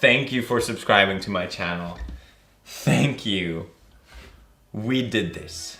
Thank you for subscribing to my channel. Thank you. We did this.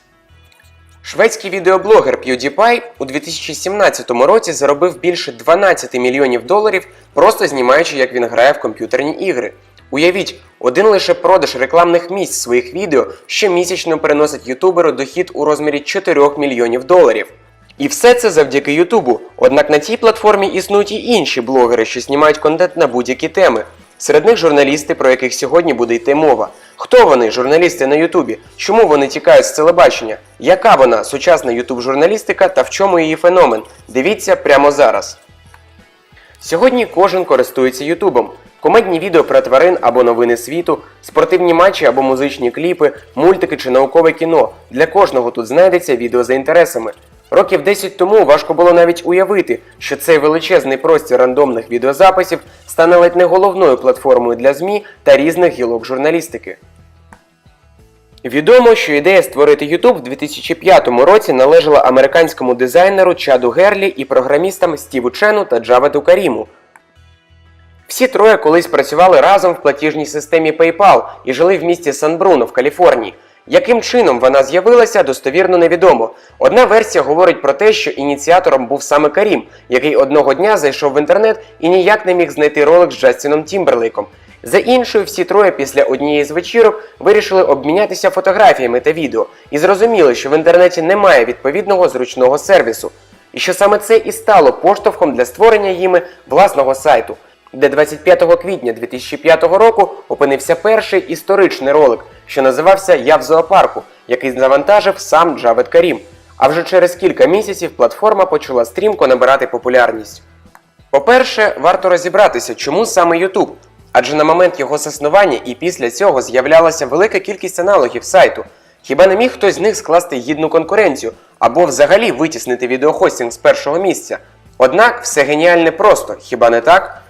Шведський відеоблогер PewDiePie у 2017 році заробив більше 12 мільйонів доларів, просто знімаючи, як він грає в комп'ютерні ігри. Уявіть, один лише продаж рекламних місць своїх відео щомісячно приносить ютуберу дохід у розмірі 4 мільйонів доларів. І все це завдяки Ютубу. Однак на цій платформі існують і інші блогери, що знімають контент на будь-які теми. Серед них журналісти, про яких сьогодні буде йти мова. Хто вони, журналісти на Ютубі? Чому вони тікають з телебачення? Яка вона сучасна ютуб журналістика та в чому її феномен? Дивіться прямо зараз. Сьогодні кожен користується Ютубом. Комедні відео про тварин або новини світу, спортивні матчі або музичні кліпи, мультики чи наукове кіно. Для кожного тут знайдеться відео за інтересами. Років 10 тому важко було навіть уявити, що цей величезний простір рандомних відеозаписів стане ледь не головною платформою для ЗМІ та різних гілок журналістики. Відомо, що ідея створити YouTube в 2005 році належала американському дизайнеру Чаду Герлі і програмістам Стіву Чену та Джаведу Каріму. Всі троє колись працювали разом в платіжній системі PayPal і жили в місті Сан-Бруно в Каліфорнії. Яким чином вона з'явилася, достовірно невідомо. Одна версія говорить про те, що ініціатором був саме Карім, який одного дня зайшов в інтернет і ніяк не міг знайти ролик з Джастіном Тімберлейком. За іншою, всі троє після однієї з вечірок вирішили обмінятися фотографіями та відео і зрозуміли, що в інтернеті немає відповідного зручного сервісу. І що саме це і стало поштовхом для створення їми власного сайту, де 25 квітня 2005 року опинився перший історичний ролик, що називався Я в зоопарку, який завантажив сам Джавед Карім. А вже через кілька місяців платформа почала стрімко набирати популярність. По-перше, варто розібратися, чому саме YouTube. Адже на момент його заснування і після цього з'являлася велика кількість аналогів сайту. Хіба не міг хтось з них скласти гідну конкуренцію або взагалі витіснити відеохостінг з першого місця? Однак все геніальне просто, хіба не так?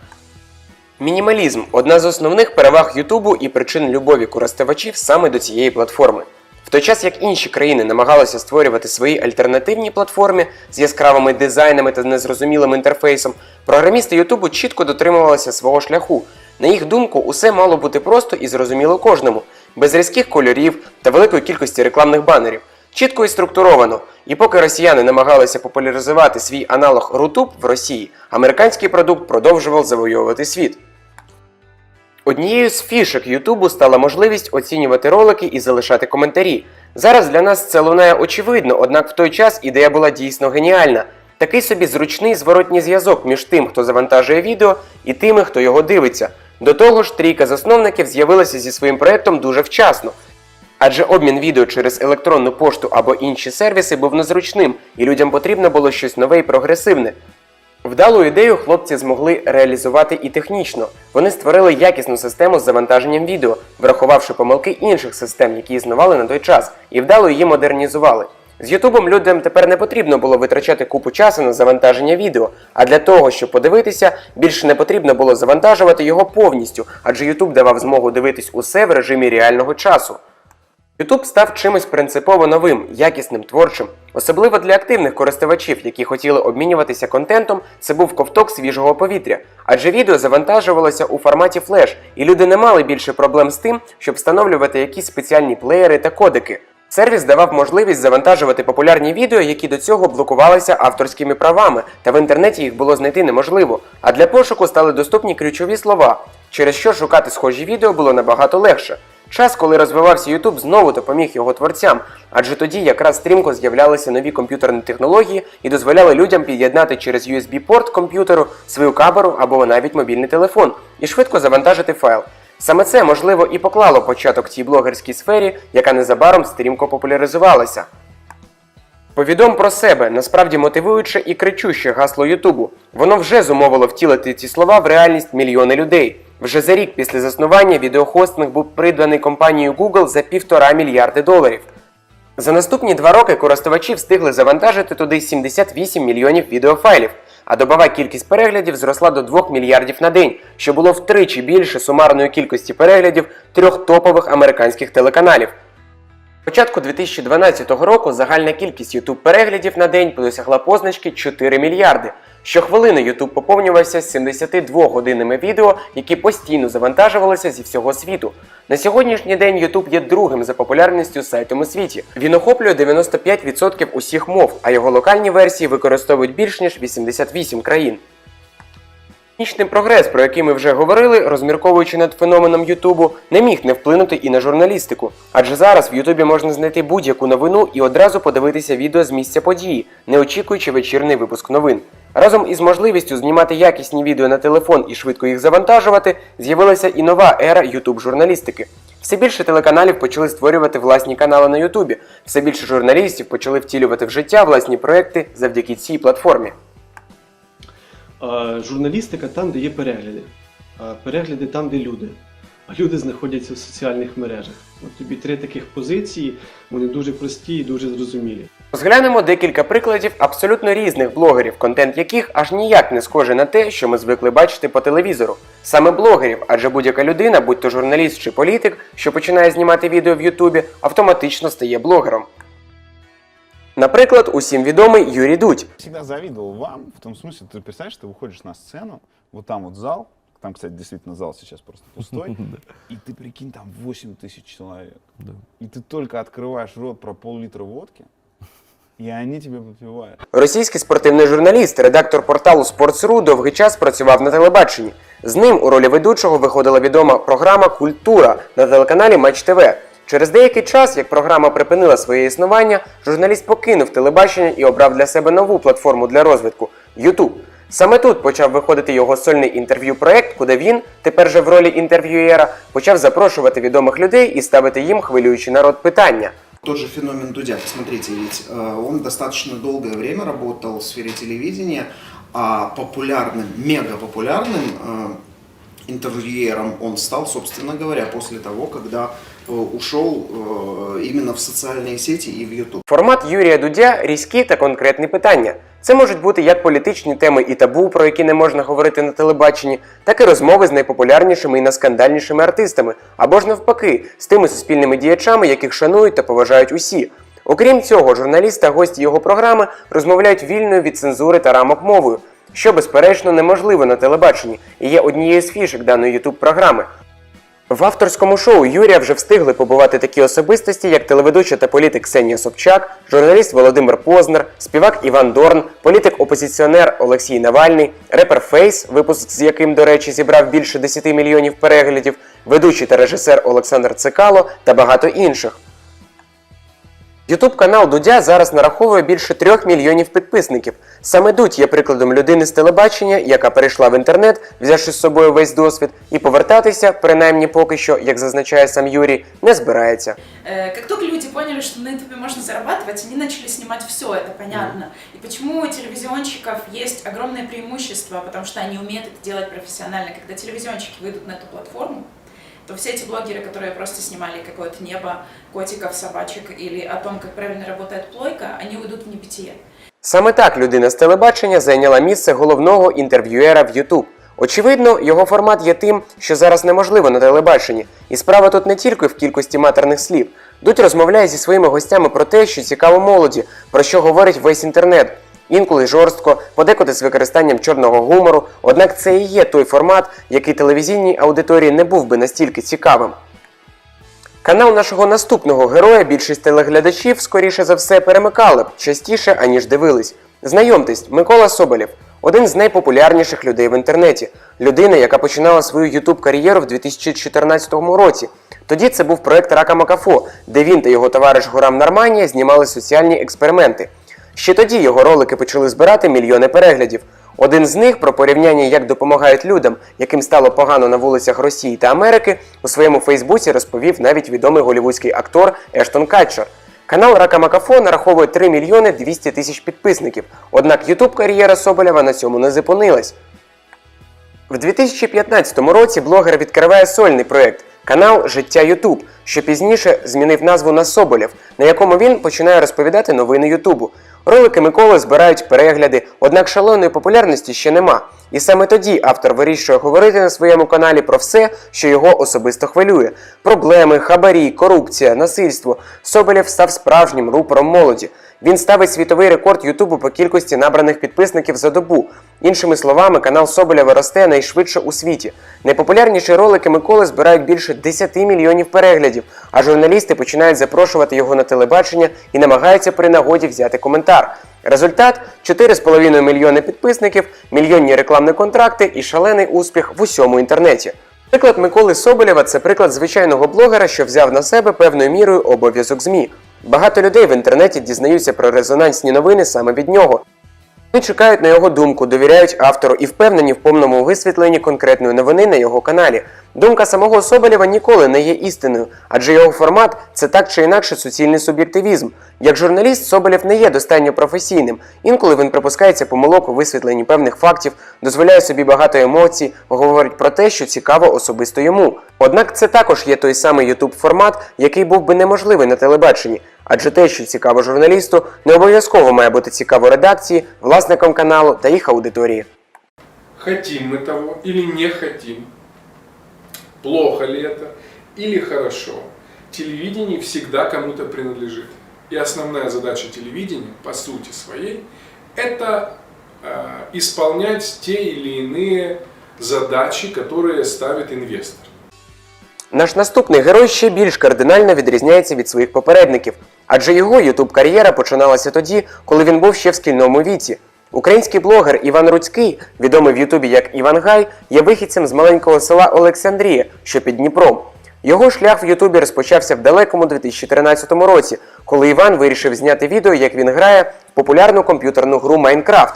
Мінімалізм одна з основних переваг Ютубу і причин любові користувачів саме до цієї платформи. В той час як інші країни намагалися створювати свої альтернативні платформи з яскравими дизайнами та незрозумілим інтерфейсом, програмісти Ютубу чітко дотримувалися свого шляху. На їх думку, усе мало бути просто і зрозуміло кожному, без різких кольорів та великої кількості рекламних банерів. Чітко і структуровано. І поки росіяни намагалися популяризувати свій аналог Рутуб в Росії, американський продукт продовжував завойовувати світ. Однією з фішок Ютубу стала можливість оцінювати ролики і залишати коментарі. Зараз для нас це лунає очевидно, однак в той час ідея була дійсно геніальна. Такий собі зручний зворотній зв'язок між тим, хто завантажує відео, і тими, хто його дивиться. До того ж, трійка засновників з'явилася зі своїм проектом дуже вчасно. Адже обмін відео через електронну пошту або інші сервіси був незручним, і людям потрібно було щось нове і прогресивне. Вдалу ідею хлопці змогли реалізувати і технічно. Вони створили якісну систему з завантаженням відео, врахувавши помилки інших систем, які існували на той час, і вдало її модернізували. З Ютубом людям тепер не потрібно було витрачати купу часу на завантаження відео, а для того, щоб подивитися, більше не потрібно було завантажувати його повністю, адже Ютуб давав змогу дивитись усе в режимі реального часу. YouTube став чимось принципово новим, якісним, творчим. Особливо для активних користувачів, які хотіли обмінюватися контентом, це був ковток свіжого повітря. Адже відео завантажувалося у форматі флеш, і люди не мали більше проблем з тим, щоб встановлювати якісь спеціальні плеєри та кодики. Сервіс давав можливість завантажувати популярні відео, які до цього блокувалися авторськими правами, та в інтернеті їх було знайти неможливо. А для пошуку стали доступні ключові слова, через що шукати схожі відео було набагато легше. Час, коли розвивався YouTube, знову допоміг його творцям, адже тоді якраз стрімко з'являлися нові комп'ютерні технології і дозволяли людям під'єднати через USB-порт комп'ютеру свою камеру або навіть мобільний телефон і швидко завантажити файл. Саме це, можливо, і поклало початок цій блогерській сфері, яка незабаром стрімко популяризувалася. Повідом про себе насправді мотивуюче і кричуще гасло Ютубу. Воно вже зумовило втілити ці слова в реальність мільйони людей. Вже за рік після заснування відеохостинг був придбаний компанією Google за півтора мільярди доларів. За наступні два роки користувачі встигли завантажити туди 78 мільйонів відеофайлів, а добова кількість переглядів зросла до 2 мільярдів на день, що було втричі більше сумарної кількості переглядів трьох топових американських телеканалів. Початку 2012 року загальна кількість YouTube переглядів на день досягла позначки 4 мільярди. Щохвилини YouTube поповнювався з 72 годинами відео, які постійно завантажувалися зі всього світу. На сьогоднішній день YouTube є другим за популярністю сайтом у світі. Він охоплює 95% усіх мов, а його локальні версії використовують більш ніж 88 країн. Технічний прогрес, про який ми вже говорили, розмірковуючи над феноменом Ютубу, не міг не вплинути і на журналістику. Адже зараз в Ютубі можна знайти будь-яку новину і одразу подивитися відео з місця події, не очікуючи вечірний випуск новин. Разом із можливістю знімати якісні відео на телефон і швидко їх завантажувати, з'явилася і нова ера Ютуб журналістики. Все більше телеканалів почали створювати власні канали на Ютубі, все більше журналістів почали втілювати в життя власні проекти завдяки цій платформі. Журналістика там, де є перегляди. Перегляди там, де люди. А люди знаходяться в соціальних мережах. От тобі три таких позиції, вони дуже прості і дуже зрозумілі. Розглянемо декілька прикладів абсолютно різних блогерів, контент яких аж ніяк не схожий на те, що ми звикли бачити по телевізору. Саме блогерів, адже будь-яка людина, будь то журналіст чи політик, що починає знімати відео в Ютубі, автоматично стає блогером. Наприклад, усім відомий Юрій Дудь. всегда завидовал вам, в том смысле, ты представляешь, ты выходишь на сцену, вот там вот зал, там, кстати, действительно зал сейчас просто пустой, и ты прикинь, там 8 тысяч человек. И ты только открываешь рот про пол-литра водки, и они тебе попивают. Російський спортивний журналіст, редактор порталу Sports.ru довгий час працював на телебаченні. З ним у ролі ведучого виходила відома програма Культура на телеканалі Матч ТВ. Через деякий час, як програма припинила своє існування, журналіст покинув телебачення і обрав для себе нову платформу для розвитку YouTube. Саме тут почав виходити його сольний інтерв'ю-проект, куди він, тепер же в ролі інтерв'юєра, почав запрошувати відомих людей і ставити їм хвилюючі народ питання. Тот же феномен Дудя, посмотрите, ведь э, он достаточно долгое время работал в сфере телевидения, а популярным, мега популярным э, интервьюером он стал, собственно говоря, после того, когда э, ушел э, именно в социальные сети и в YouTube. Формат Юрія Дудя різкі та конкретні питання. Це можуть бути як політичні теми і табу, про які не можна говорити на телебаченні, так і розмови з найпопулярнішими і найскандальнішими артистами, або ж навпаки, з тими суспільними діячами, яких шанують та поважають усі. Окрім цього, журналіст та гості його програми розмовляють вільною від цензури та рамок мовою, що безперечно неможливо на телебаченні і є однією з фішек даної youtube програми. В авторському шоу Юрія вже встигли побувати такі особистості, як телеведуча та політик Ксенія Собчак, журналіст Володимир Познер, співак Іван Дорн, політик-опозиціонер Олексій Навальний, репер Фейс, випуск з яким, до речі, зібрав більше 10 мільйонів переглядів, ведучий та режисер Олександр Цикало та багато інших. Ютуб канал Дудя зараз нараховує більше трьох мільйонів підписників. Саме Дудь є прикладом людини з телебачення, яка перейшла в інтернет, взявши з собою весь досвід, і повертатися, принаймні поки що, як зазначає сам Юрій, не збирається. Э, Как только люди поняли, что на ютубе можно зарабатывать, они начали снимать все, это понятно. И почему у телевизионщиков есть огромное преимущество, потому что они умеют это делать профессионально. Когда телевизионщики выйдут на эту платформу, то все эти блогеры, которые просто снимали какое-то небо, котиков, собачек или о том, как правильно работает плойка, они уйдут в небытие. Саме так людина з телебачення зайняла місце головного інтерв'юера в YouTube. Очевидно, його формат є тим, що зараз неможливо на телебаченні. І справа тут не тільки в кількості матерних слів. Дудь розмовляє зі своїми гостями про те, що цікаво молоді, про що говорить весь інтернет. Інколи жорстко, подекуди з використанням чорного гумору. Однак це і є той формат, який телевізійній аудиторії не був би настільки цікавим. Канал нашого наступного героя більшість телеглядачів, скоріше за все, перемикали б частіше, аніж дивились. Знайомтесь, Микола Соболєв, один з найпопулярніших людей в інтернеті, людина, яка починала свою ютуб кар'єру в 2014 році. Тоді це був проект Рака Макафо, де він та його товариш Гурам Нарманія знімали соціальні експерименти. Ще тоді його ролики почали збирати мільйони переглядів. Один з них про порівняння, як допомагають людям, яким стало погано на вулицях Росії та Америки, у своєму Фейсбуці розповів навіть відомий голівудський актор Ештон Катчер. Канал Рака Макафо нараховує 3 мільйони 200 тисяч підписників. Однак ютуб кар'єра Соболєва на цьому не зупинилась. В 2015 році блогер відкриває сольний проєкт канал Життя Ютуб, що пізніше змінив назву на Соболєв, на якому він починає розповідати новини Ютубу. Ролики Миколи збирають перегляди, однак шаленої популярності ще нема. І саме тоді автор вирішує говорити на своєму каналі про все, що його особисто хвилює: проблеми, хабарі, корупція, насильство. Соболєв став справжнім рупором молоді. Він ставить світовий рекорд Ютубу по кількості набраних підписників за добу. Іншими словами, канал Соболєва росте найшвидше у світі. Найпопулярніші ролики Миколи збирають більше 10 мільйонів переглядів, а журналісти починають запрошувати його на телебачення і намагаються при нагоді взяти коментар. Результат 4,5 мільйони підписників, мільйонні рекламні контракти і шалений успіх в усьому інтернеті. Приклад Миколи Соболєва це приклад звичайного блогера, що взяв на себе певною мірою обов'язок ЗМІ. Багато людей в інтернеті дізнаються про резонансні новини саме від нього. Вони чекають на його думку, довіряють автору і впевнені в повному висвітленні конкретної новини на його каналі. Думка самого Соболєва ніколи не є істиною, адже його формат це так чи інакше суцільний суб'єктивізм. Як журналіст, Соболєв не є достатньо професійним. Інколи він припускається помилок у висвітленні певних фактів, дозволяє собі багато емоцій, говорить про те, що цікаво особисто йому. Однак це також є той самий YouTube формат, який був би неможливий на телебаченні. Адже те, що цікаво журналісту, не обов'язково має бути цікаво редакції, власникам каналу та їх аудиторії. Хотим мы того или не хотим, плохо ли это или хорошо, телевидение всегда кому-то принадлежит. И основная задача телевидения, по сути своей, это э, исполнять те или иные задачи, которые ставит инвестор. Наш наступний герой ще більш кардинально відрізняється від своїх попередників, адже його ютуб кар'єра починалася тоді, коли він був ще в шкільному віці. Український блогер Іван Руцький, відомий в Ютубі як Іван Гай, є вихідцем з маленького села Олександрія, що під Дніпром. Його шлях в Ютубі розпочався в далекому 2013 році, коли Іван вирішив зняти відео, як він грає в популярну комп'ютерну гру Майнкрафт.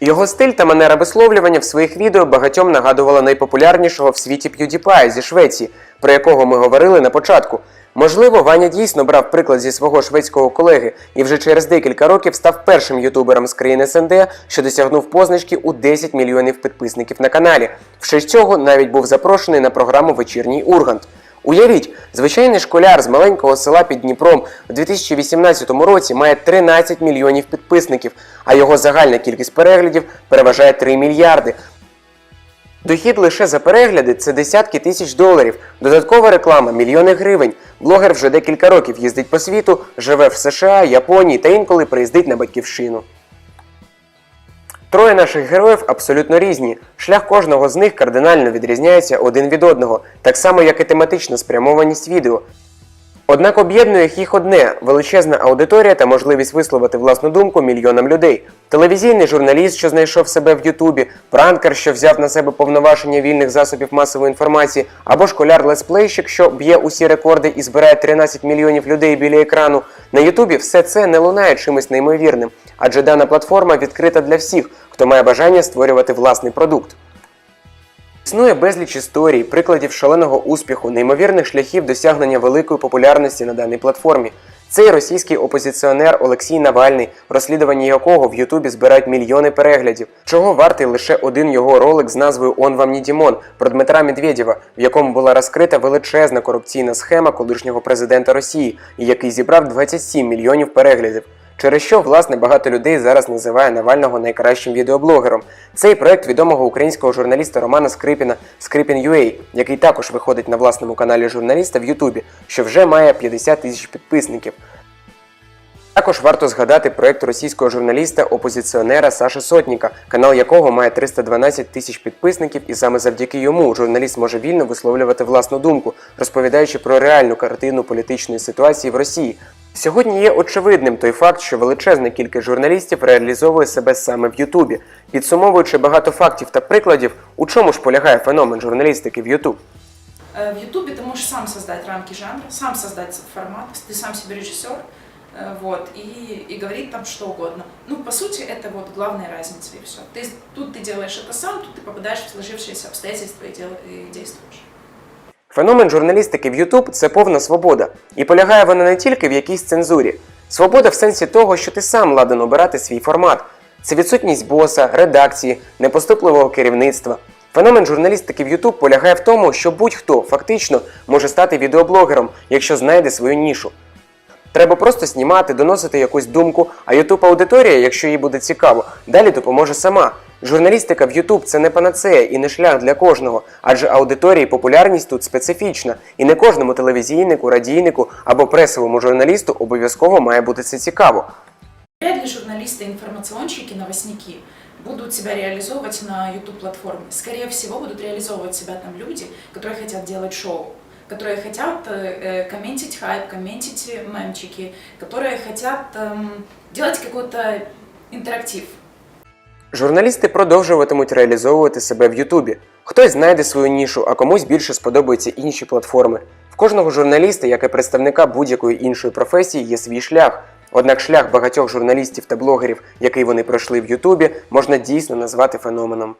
Його стиль та манера висловлювання в своїх відео багатьом нагадувала найпопулярнішого в світі PewDiePie зі Швеції, про якого ми говорили на початку. Можливо, Ваня дійсно брав приклад зі свого шведського колеги і вже через декілька років став першим ютубером з країни СНД, що досягнув позначки у 10 мільйонів підписників на каналі. В честь цього навіть був запрошений на програму Вечірній Ургант. Уявіть, звичайний школяр з маленького села під Дніпром у 2018 році має 13 мільйонів підписників, а його загальна кількість переглядів переважає 3 мільярди. Дохід лише за перегляди це десятки тисяч доларів, додаткова реклама мільйони гривень. Блогер вже декілька років їздить по світу, живе в США, Японії та інколи приїздить на батьківщину. Троє наших героїв абсолютно різні. Шлях кожного з них кардинально відрізняється один від одного, так само як і тематична спрямованість відео. Однак об'єднує їх одне величезна аудиторія та можливість висловити власну думку мільйонам людей. Телевізійний журналіст, що знайшов себе в Ютубі, пранкер, що взяв на себе повноваження вільних засобів масової інформації, або школяр-летсплейщик, що б'є усі рекорди і збирає 13 мільйонів людей біля екрану. На Ютубі все це не лунає чимось неймовірним, адже дана платформа відкрита для всіх, хто має бажання створювати власний продукт. Існує безліч історій, прикладів шаленого успіху, неймовірних шляхів досягнення великої популярності на даній платформі. Цей російський опозиціонер Олексій Навальний, розслідування якого в Ютубі збирають мільйони переглядів, чого вартий лише один його ролик з назвою Он вам не Дімон про Дмитра Медведєва, в якому була розкрита величезна корупційна схема колишнього президента Росії, який зібрав 27 мільйонів переглядів. Через що, власне, багато людей зараз називає Навального найкращим відеоблогером. Цей проект відомого українського журналіста Романа Скрипіна Скрипін.ua, який також виходить на власному каналі журналіста в Ютубі, що вже має 50 тисяч підписників. Також варто згадати проект російського журналіста-опозиціонера Саши Сотніка, канал якого має 312 тисяч підписників, і саме завдяки йому журналіст може вільно висловлювати власну думку, розповідаючи про реальну картину політичної ситуації в Росії. Сьогодні є очевидним той факт, що величезна кількість журналістів реалізовує себе саме в Ютубі. Підсумовуючи багато фактів та прикладів, у чому ж полягає феномен журналістики в Ютуб? Э, В Ютубе ты можешь сам создать рамки жанра, сам создать формат, ты сам себе режиссер, э, вот, и, и говорить там что угодно. Ну, по сути, это вот главная разница, и все. Ты, тут ты делаешь это сам, тут ты попадаешь в сложившиеся обстоятельства и, дел, и действуешь. Феномен журналістики в YouTube – це повна свобода, і полягає вона не тільки в якійсь цензурі. Свобода в сенсі того, що ти сам ладен обирати свій формат. Це відсутність боса, редакції, непоступливого керівництва. Феномен журналістики в YouTube полягає в тому, що будь-хто фактично може стати відеоблогером, якщо знайде свою нішу. Треба просто знімати, доносити якусь думку, а Ютуб аудиторія, якщо їй буде цікаво, далі допоможе сама. Журналістика в Ютуб це не панацея і не шлях для кожного, адже аудиторії популярність тут специфічна, і не кожному телевізійнику, радійнику або пресовому журналісту обов'язково має бути це цікаво. Вряд ли журналисты, информационщики, новостники будут себя реализовывать на YouTube-платформе. Скорее всего, будут реализовывать себя там люди, которые хотят делать шоу, которые хотят э, э, комментить хайп, комментить мемчики, которые хотят эм, делать какой-то интерактив. Журналісти продовжуватимуть реалізовувати себе в Ютубі. Хтось знайде свою нішу, а комусь більше сподобаються інші платформи. В кожного журналіста, як і представника будь-якої іншої професії, є свій шлях. Однак шлях багатьох журналістів та блогерів, який вони пройшли в Ютубі, можна дійсно назвати феноменом.